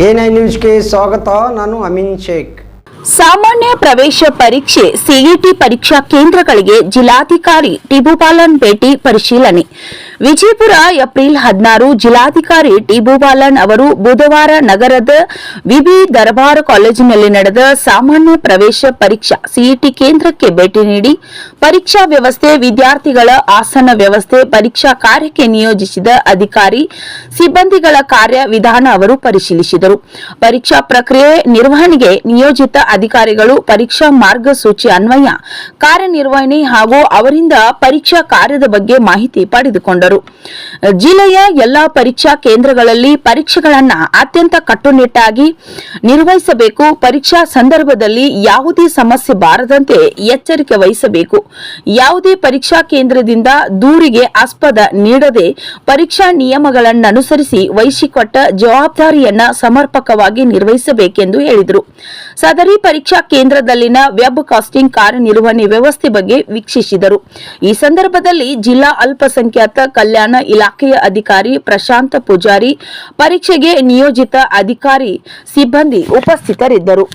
N I ನ್ಯೂಸ್ಗೆ ಸ್ವಾಗತ ನಾನು ಅಮೀನ್ ಶೇಖ್ ಸಾಮಾನ್ಯ ಪ್ರವೇಶ ಪರೀಕ್ಷೆ ಸಿಇಟಿ ಪರೀಕ್ಷಾ ಕೇಂದ್ರಗಳಿಗೆ ಜಿಲ್ಲಾಧಿಕಾರಿ ಟಿಬುಪಾಲನ್ ಭೇಟಿ ಪರಿಶೀಲನೆ ವಿಜಯಪುರ ಏಪ್ರಿಲ್ ಹದಿನಾರು ಜಿಲ್ಲಾಧಿಕಾರಿ ಟಿಬುಪಾಲನ್ ಅವರು ಬುಧವಾರ ನಗರದ ವಿಬಿ ದರ್ಬಾರ್ ಕಾಲೇಜಿನಲ್ಲಿ ನಡೆದ ಸಾಮಾನ್ಯ ಪ್ರವೇಶ ಪರೀಕ್ಷಾ ಸಿಇಟಿ ಕೇಂದ್ರಕ್ಕೆ ಭೇಟಿ ನೀಡಿ ಪರೀಕ್ಷಾ ವ್ಯವಸ್ಥೆ, ವಿದ್ಯಾರ್ಥಿಗಳ ಆಸನ ವ್ಯವಸ್ಥೆ, ಪರೀಕ್ಷಾ ಕಾರ್ಯಕ್ಕೆ ನಿಯೋಜಿಸಿದ ಅಧಿಕಾರಿ, ಸಿಬ್ಬಂದಿಗಳ ಕಾರ್ಯ ವಿಧಾನ ಅವರು ಪರಿಶೀಲಿಸಿದರು. ಪರೀಕ್ಷಾ ಪ್ರಕ್ರಿಯೆ ನಿರ್ವಹಣೆಗೆ ನಿಯೋಜಿತ ಅಧಿಕಾರಿಗಳು ಪರೀಕ್ಷಾ ಮಾರ್ಗಸೂಚಿ ಅನ್ವಯ, ಕಾರ್ಯನಿರ್ವಹಣೆ ಹಾಗೂ ಅವರಿಂದ ಪರೀಕ್ಷಾ ಕಾರ್ಯದ ಬಗ್ಗೆ ಮಾಹಿತಿ ಪಡೆದುಕೊಂಡರು. ಜಿಲ್ಲೆಯ ಎಲ್ಲಾ ಪರೀಕ್ಷಾ ಕೇಂದ್ರಗಳಲ್ಲಿ ಪರೀಕ್ಷೆಗಳನ್ನು ಅತ್ಯಂತ ಕಟ್ಟುನಿಟ್ಟಾಗಿ ನಿರ್ವಹಿಸಬೇಕು. ಪರೀಕ್ಷಾ ಸಂದರ್ಭದಲ್ಲಿ ಯಾವುದೇ ಸಮಸ್ಯೆ ಬಾರದಂತೆ ಎಚ್ಚರಿಕೆ ವಹಿಸಬೇಕು. ಯಾವುದೇ ಪರೀಕ್ಷಾ ಕೇಂದ್ರದಿಂದ ದೂರಿಗೆ ಆಸ್ಪದ ನೀಡದೆ ಪರೀಕ್ಷಾ ನಿಯಮಗಳನ್ನನುಸರಿಸಿ ವಹಿಸಿಕೊಟ್ಟ ಜವಾಬ್ದಾರಿಯನ್ನ ಸಮರ್ಪಕವಾಗಿ ನಿರ್ವಹಿಸಬೇಕೆಂದು ಹೇಳಿದರು. ಸದರಿ ಪರೀಕ್ಷಾ ಕೇಂದ್ರದಲ್ಲಿನ ವೆಬ್ ಕಾಸ್ಟಿಂಗ್ ಕಾರ್ಯನಿರ್ವಹಣೆ ವ್ಯವಸ್ಥೆ ಬಗ್ಗೆ ವೀಕ್ಷಿಸಿದರು. ಈ ಸಂದರ್ಭದಲ್ಲಿ ಜಿಲ್ಲಾ ಅಲ್ಪಸಂಖ್ಯಾತ ಕಲ್ಯಾಣ ಇಲಾಖೆಯ ಅಧಿಕಾರಿ ಪ್ರಶಾಂತ ಪೂಜಾರಿ, ಪರೀಕ್ಷೆಗೆ ನಿಯೋಜಿತ ಅಧಿಕಾರಿ ಸಿಬ್ಬಂದಿ ಉಪಸ್ಥಿತರಿದ್ದರು.